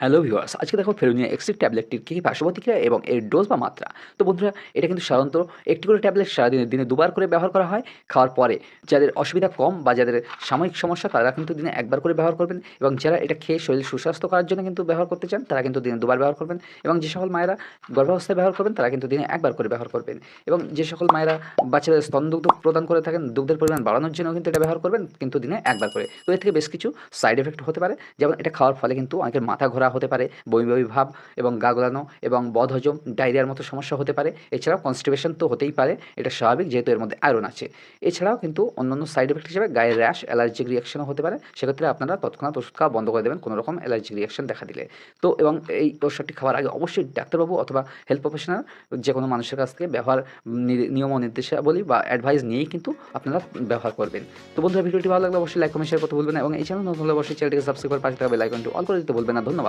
Hello viewers আজকে দেখো ফেরোনিয়া exec ট্যাবলেটটির কী পার্শ্বপ্রতিক্রিয়া এবং এর ডোজ বা মাত্রা। তো বন্ধুরা, এটা কিন্তু সাধারণত একটি করে ট্যাবলেট সারাদিনে দিনে দুবার করে ব্যবহার করা হয় খাওয়ার পরে। যাদের অসুবিধা কম বা যাদের সাময়িক সমস্যা, তারা কিন্তু দিনে একবার করে ব্যবহার করবেন এবং যারা এটা খেয়ে শরীর সুস্বাস্থ্য করার জন্য কিন্তু ব্যবহার করতে চান, তারা কিন্তু দিনে দুবার ব্যবহার করবেন এবং যে সকল মায়েরা গর্ভাবস্থায় ব্যবহার করবেন, তারা কিন্তু দিনে একবার করে ব্যবহার করবেন এবং যে সকল মায়েরা বাচ্চাদের স্তনদুগ্ধ প্রদান করে থাকেন, দুগ্ধের পরিমাণ বাড়ানোর জন্য কিন্তু এটা ব্যবহার করবেন, কিন্তু দিনে একবার করে। তো এর থেকে বেশ কিছু সাইড এফেক্ট হতে পারে, যেমন এটা খাওয়ার ফলে কিন্তু অনেকের মাথা ঘোরা হতে পারে, বমি ভাব এবং গা গোলানো এবং বদহজম, ডায়রিয়ার মতো সমস্যা হতে পারে। এছাড়াও কনস্টিপেশন তো হতেই পারে, এটা স্বাভাবিক যেহেতু এর মধ্যে আয়রন আছে। এছাড়াও কিন্তু অন্যান্য সাইড এফেক্ট হিসেবে গায়ের র্যাশ অ্যালার্জিক রিয়াকশনও হতে পারে। সেক্ষেত্রে আপনারা তৎক্ষণাৎ ওষুধ খাওয়া বন্ধ করে দেবেন কোনো রকম অ্যালার্জিক রিয়াকশন দেখা দিলে। তো এবং এই ওষুধটি খাওয়ার আগে অবশ্যই ডাক্তারবাবু অথবা হেলথ প্রফেশনাল যে কোনো মানুষের কাছ থেকে ব্যবহার নিয়ম ও নির্দেশাবলী বা অ্যাডভাইস নিয়েই কিন্তু আপনারা ব্যবহার করবেন। তো বন্ধুরা, ভিডিওটি ভালো লাগলে অবশ্যই লাইক কমেন্ট শেয়ার করতে ভুলবেন এবং এই চ্যানেল নতুন হলে অবশ্যই চ্যানেলটিকে সাবস্ক্রাইব করে পাশে থাকা বেল আইকনটি অল করে দিতে ভুলবেন না। ধন্যবাদ।